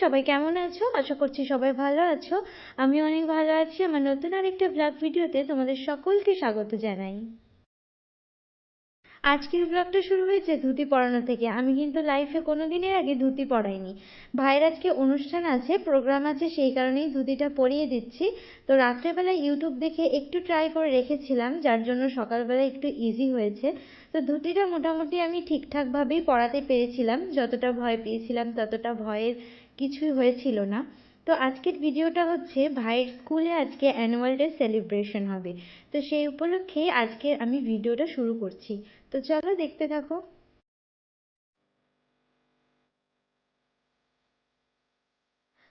সবাই কেমন আছো? আশা করছি সবাই ভালো আছো। আমি অনেক ভালো আছি। আমার নতুন আরেকটা ব্লগ ভিডিওতে তোমাদের সকলকে স্বাগত জানাই। আজকের ব্লগটা শুরু হয়েছে ধুতি পরানো থেকে। আমি কিন্তু লাইফে কোনো দিনের আগে ধুতি পরাইনি। ভাইয়ের আজকে অনুষ্ঠান আছে প্রোগ্রাম আছে, সেই কারণেই ধুতিটা পরিয়ে দিচ্ছি। তো রাত্রেবেলা ইউটিউব দেখে একটু ট্রাই করে রেখেছিলাম, যার জন্য সকালবেলা একটু ইজি হয়েছে। তো ধুতিটা মোটামুটি আমি ঠিকঠাকভাবেই পরাতে পেরেছিলাম। যতটা ভয় পেয়েছিলাম, ততটা ভয়ের কিছুই হয়েছিল না। তো আজকের ভিডিওটা হচ্ছে ভাইয়ের স্কুলে আজকে অ্যানুয়াল ডে সেলিব্রেশন হবে। তো সেই উপলক্ষে আজকে আমি ভিডিওটা শুরু করছি। তো চলো দেখতে থাকো।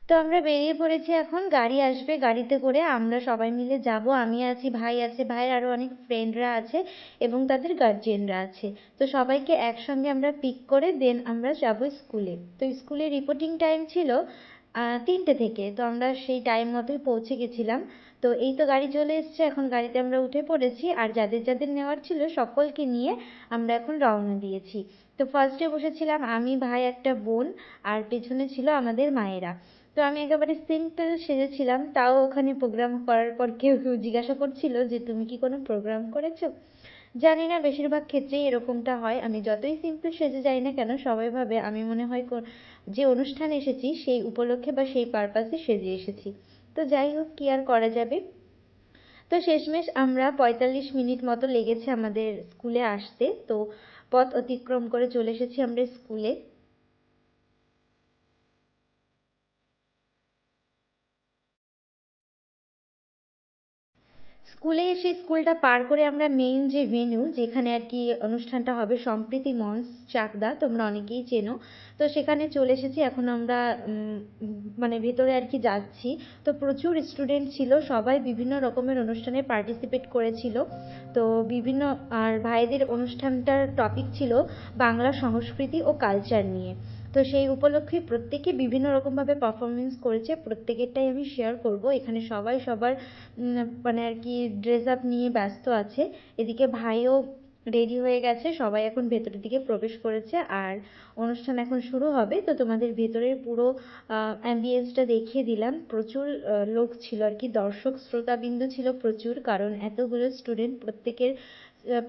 তো আমরা বেরিয়ে পড়েছি এখন, গাড়ি আসবে, গাড়িতে করে আমরা সবাই মিলে যাব। আমি আছি, ভাই আছে, ভাইয়ের আরও অনেক ফ্রেন্ডরা আছে এবং তাদের গার্জিয়ানরা আছে। তো সবাইকে একসঙ্গে আমরা পিক করে দেন আমরা যাব স্কুলে তো স্কুলে রিপোর্টিং টাইম ছিল তিনটে থেকে। তো আমরা সেই টাইম মতোই পৌঁছে গেছিলাম। তো এই তো গাড়ি চলে এসছে। এখন গাড়িতে আমরা উঠে পড়েছি। আর যাদের যাদের নেওয়ার ছিল সকলকে নিয়ে আমরা এখন রওনা দিয়েছি। তো ফার্স্টে বসেছিলাম আমি, ভাই, একটা বোন আর পেছনে ছিল আমাদের মায়েরা। তো আমি একেবারে সিম্পল সেজেছিলাম। তাও ওখানে প্রোগ্রাম করার পর কেউ কেউ জিজ্ঞাসা করছিল যে, তুমি কি কোনো প্রোগ্রাম করেছ? জানি না, বেশিরভাগ ক্ষেত্রেই এরকমটা হয়। আমি যতই সিম্পল সেজে যাই না কেন, সবাই ভাবে আমি মনে হয় যে অনুষ্ঠানে এসেছি, সেই উপলক্ষে বা সেই পারপাসে সেজে এসেছি। তো যাই হোক, কী আর করা যাবে? তো শেষমেশ আমরা পঁয়তাল্লিশ মিনিট মতো লেগেছে আমাদের স্কুলে আসতে। তো পথ অতিক্রম করে চলে এসেছি আমরা স্কুলে। স্কুলে এসে স্কুলটা পার করে আমরা মেইন যে ভেন্যু যেখানে আর কি অনুষ্ঠানটা হবে, সম্প্রীতি মঞ্চ চাকদা, তোমরা অনেকেই চেনো। তো সেখানে চলে এসেছি, এখন আমরা মানে ভেতরে আর কি যাচ্ছি। তো প্রচুর স্টুডেন্ট ছিল, সবাই বিভিন্ন রকমের অনুষ্ঠানে পার্টিসিপেট করেছিল। তো বিভিন্ন, আর ভাইদের অনুষ্ঠানটার টপিক ছিল বাংলা সংস্কৃতি ও কালচার নিয়ে। তো সেই উপলক্ষে প্রত্যেকে বিভিন্ন রকমভাবে পারফরমেন্স করেছে। প্রত্যেকেরটাই আমি শেয়ার করব। এখানে সবাই সবার মানে আর কি ড্রেস আপ নিয়ে ব্যস্ত আছে। এদিকে ভাইও রেডি হয়ে গেছে। সবাই এখন ভেতরের দিকে প্রবেশ করেছে। আর অনুষ্ঠান এখন শুরু হবে। তো তোমাদের ভেতরের পুরো অ্যাম্বিয়েন্সটা দেখিয়ে দিলাম। প্রচুর লোক ছিল আর কি। দর্শক শ্রোতাবিন্দু ছিল প্রচুর। কারণ এতগুলো স্টুডেন্ট প্রত্যেকের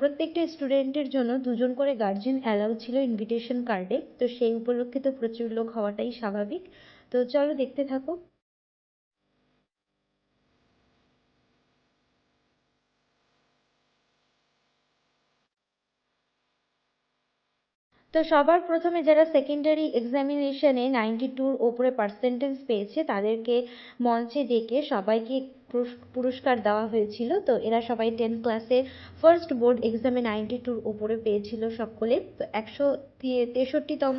প্রত্যেকটা স্টুডেন্টের জন্য দুজন করে গার্জেন অ্যালাউ ছিল ইনভিটেশন কার্ডে তো সেই উপলক্ষে তো প্রচুর লোক হওয়াটাই স্বাভাবিক। তো চলো দেখতে থাকো। তো সবার প্রথমে যারা সেকেন্ডারি এক্সামিনেশনে নাইনটি টুর ওপরে পার্সেন্টেজ পেয়েছে, তাদেরকে মঞ্চে ডেকে সবাইকে পুরস্কার দেওয়া হয়েছিল। তো এরা সবাই টেন ক্লাসে ফার্স্ট বোর্ড এক্সামে নাইনটি টুর ওপরে পেয়েছিল সকলে। তো একশো তেষট্টিতম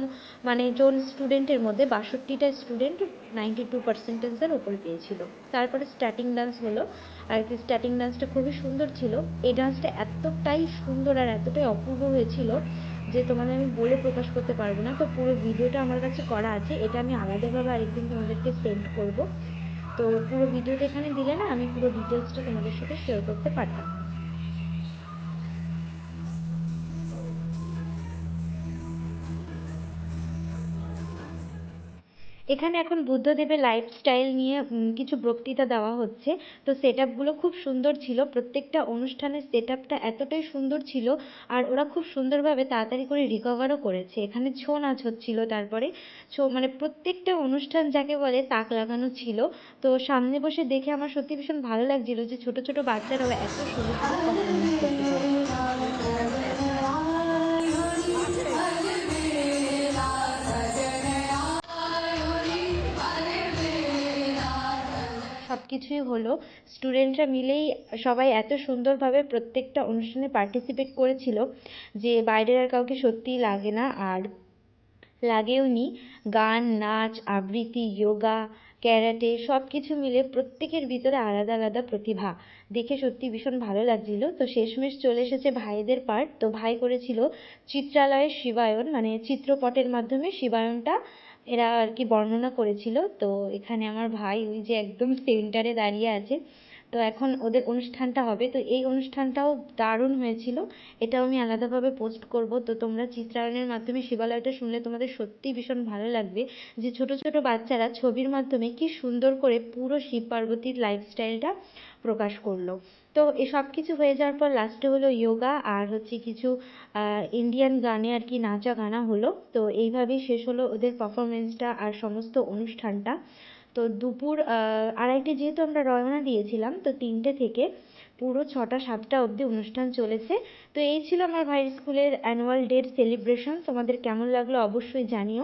মানে জন স্টুডেন্টের মধ্যে বাষট্টিটা স্টুডেন্ট নাইনটি টু পার্সেন্টেজের ওপরে পেয়েছিল। তারপরে স্টার্টিং ডান্স হলো। আর কি স্টার্টিং ডান্সটা খুবই সুন্দর ছিল। এই ডান্সটা এতটাই সুন্দর আর এতটাই অপূর্ব হয়েছিল যে তোমাদের আমি বলে প্রকাশ করতে পারব না, তো পুরো ভিডিওটা আমার কাছে করা আছে। এটা আমি আলাদাভাবে আরেকদিন তোমাদেরকে সেন্ড করব। তো পুরো ভিডিওটা এখানে দিলে না, আমি পুরো ডিটেলসটা তোমাদের সাথে শেয়ার করতে পারতাম। এখানে এখন বুদ্ধদেবের লাইফস্টাইল নিয়ে কিছু বক্তৃতা দেওয়া হচ্ছে। তো সেট খুব সুন্দর ছিল। প্রত্যেকটা অনুষ্ঠানের সেট এতটাই সুন্দর ছিল আর ওরা খুব সুন্দরভাবে তাড়াতাড়ি করে রিকভারও করেছে। এখানে ছৌ নাচ হচ্ছিল তারপরে। ছৌ মানে প্রত্যেকটা অনুষ্ঠান যাকে বলে তাক লাগানো ছিল। তো সামনে বসে দেখে আমার সত্যি ভীষণ ভালো লাগছিল যে ছোট ছোট বাচ্চারাও এত সুন্দর কিছুই হলো স্টুডেন্টরা মিলেই সবাই এত সুন্দরভাবে প্রত্যেকটা অনুষ্ঠানে পার্টিসিপেট করেছিল যে বাইরের আর কাউকে সত্যিই লাগে না। আর লাগেও নি। গান, নাচ, আবৃত্তি যোগা ক্যারাটে সব কিছু মিলে প্রত্যেকের ভিতরে আলাদা আলাদা প্রতিভা। দেখে সত্যি ভীষণ ভালো লাগছিল। তো শেষমেশ চলে এসেছে ভাইদের পার্ট তো ভাই করেছিল চিত্রালয়ের শিবায়ন মানে চিত্রপটের মাধ্যমে শিবায়নটা এরা আর কি বর্ণনা করেছিল। তো এখানে আমার ভাই ওই যে একদম সেন্টারে দাঁড়িয়ে আছে। তো এখন ওদের অনুষ্ঠানটা হবে। তো এই অনুষ্ঠানটাও দারুণ হয়েছিল। এটাও আমি আলাদাভাবে পোস্ট করব। তো তোমরা চিত্রায়নের মাধ্যমে শিবালয়টা শুনলে তোমাদের সত্যিই ভীষণ ভালো লাগবে যে ছোট ছোট বাচ্চারা ছবির মাধ্যমে কি সুন্দর করে পুরো শিব পার্বতীর লাইফস্টাইলটা প্রকাশ করল। তো এসব কিছু হয়ে যাওয়ার পর লাস্টে হলো যোগা আর হচ্ছে কিছু ইন্ডিয়ান গানে আর কি নাচা গানা হলো। তো এইভাবেই শেষ হলো ওদের পারফরমেন্সটা আর সমস্ত অনুষ্ঠানটা। তো দুপুর আড়াইটে যেহেতু আমরা রওনা দিয়েছিলাম, তো তিনটে থেকে পুরো ছটা, সাতটা অবধি অনুষ্ঠান চলেছে। তো এই ছিল আমার ভাইয়ের স্কুলের অ্যানুয়াল ডের সেলিব্রেশন তোমাদের কেমন লাগল অবশ্যই জানিও।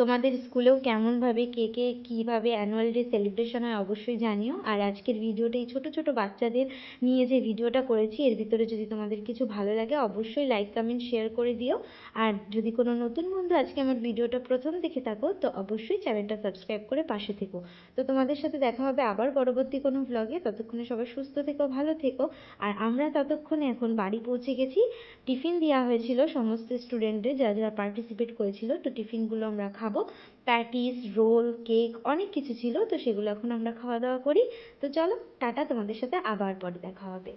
তোমাদের স্কুলেও কেমনভাবে কে কে কীভাবে অ্যানুয়াল ডে সেলিব্রেশন হয় অবশ্যই জানিও। আর আজকের ভিডিওটা এই ছোটো ছোটো বাচ্চাদের নিয়ে যে ভিডিওটা করেছি, এর ভিতরে যদি তোমাদের কিছু ভালো লাগে অবশ্যই লাইক কমেন্ট শেয়ার করে দিও। আর যদি কোনো নতুন বন্ধু আজকে আমার ভিডিওটা প্রথম দেখে থাকো, তো অবশ্যই চ্যানেলটা সাবস্ক্রাইব করে পাশে থেকো। তো তোমাদের সাথে দেখা হবে আবার পরবর্তী কোনো ভ্লগে ততক্ষণে সবাই সুস্থ থেকো, ভালো থেকো। আর আমরা ততক্ষণে এখন বাড়ি পৌঁছে গেছি। টিফিন দেওয়া হয়েছিল সমস্ত স্টুডেন্টদের যারা যারা পার্টিসিপেট করেছিল, তো টিফিনগুলো আমরা খাব প্যাটিস, রোল, কেক, অনেক কিছু ছিল, তো সেগুলো এখন আমরা খাওয়া দাওয়া করি। তো চলো, টাটা, তোমাদের সাথে আবার পরে দেখা হবে।